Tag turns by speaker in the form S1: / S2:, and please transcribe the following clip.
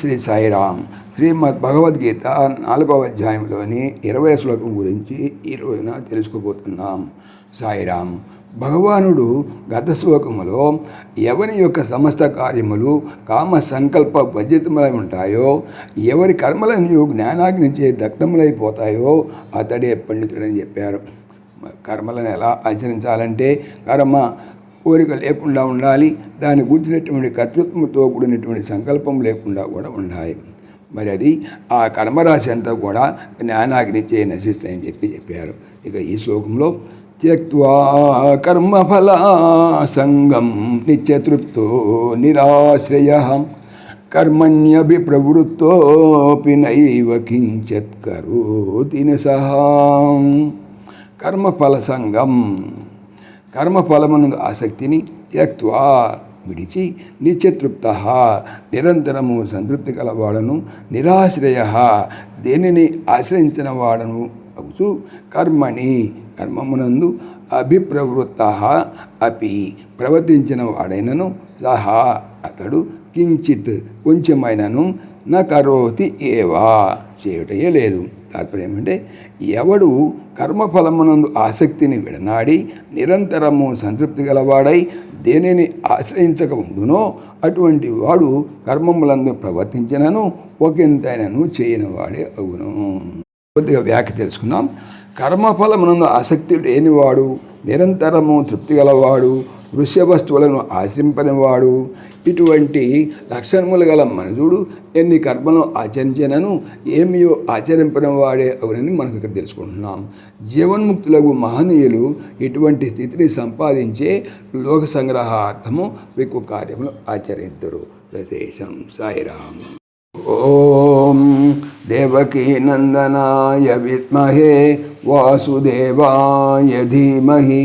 S1: శ్రీ సాయిరామ్ శ్రీమద్ భగవద్గీత నాలుగవ అధ్యాయంలోని ఇరవై శ్లోకం గురించి ఈ రోజున తెలుసుకోబోతున్నాం. సాయిరామ్ భగవానుడు గత శ్లోకములో ఎవరి యొక్క సమస్త కార్యములు కామ సంకల్ప వర్జితములై ఉంటాయో ఎవరి కర్మలను జ్ఞానాగ్నిచే దగ్ధములైపోతాయో అతడే పండితుడని చెప్పారు. కర్మలను ఎలా ఆచరించాలంటే కర్మ కోరిక లేకుండా ఉండాలి. దాని గురించినటువంటి కర్తృత్వంతో కూడినటువంటి సంకల్పం లేకుండా కూడా ఉండాలి. మరి అది ఆ కర్మరాశి అంతా కూడా జ్ఞానాగ్నిచే నశిస్తాయని చెప్పి చెప్పారు. ఇక ఈ శ్లోకంలో త్యక్వా కర్మఫల సంగం నిత్యతృప్తో నిరాశ్రయ కర్మణ్యభిప్రవృత్తోపి నైవ కించత్ కరోతి సహా కర్మఫల సంగం కర్మఫలమునందు ఆసక్తిని త్యక్వా విడిచి నిత్యతృప్త. నిరంతరము సంతృప్తి కలవాడను నిరాశ్రయ. దేనిని ఆశ్రయించిన వాడను అవుతూ కర్మని కర్మమునందు అభిప్రవృత్త అపి. ప్రవర్తించిన వాడైనను సహా అతడు కించిత్ కొంచెమైనను నకరోతి ఏవా చేయటయే లేదు. తాత్పర్యం ఏమంటే ఎవడు కర్మఫలమునందు ఆసక్తిని విడనాడి నిరంతరము సంతృప్తి గలవాడై దేనిని ఆశ్రయించక ఉండునో అటువంటి వాడు కర్మములందు ప్రవర్తించినను ఒకంతైనను చేయని వాడే అవును. కొద్దిగా వ్యాఖ్య తెలుసుకుందాం. కర్మఫలమునందు ఆసక్తి లేనివాడు నిరంతరము తృప్తి గలవాడు వస్తువులను ఆశింపనివాడు. ఇటువంటి లక్షణములు గల మనుషుడు ఎన్ని కర్మలు ఆచరించినను ఏమియో ఆచరింపని వాడే అవునని మనకు ఇక్కడ తెలుసుకుంటున్నాం. జీవన్ముక్తులకు మహనీయులు ఇటువంటి స్థితిని సంపాదించే లోక సంగ్రహార్థము విక్కు కార్యములు ఆచరించరు విశేషం సాయిరామ్. ఓం దేవకీ నందనాయ విద్మహే వాసుదేవాయ ధీమహి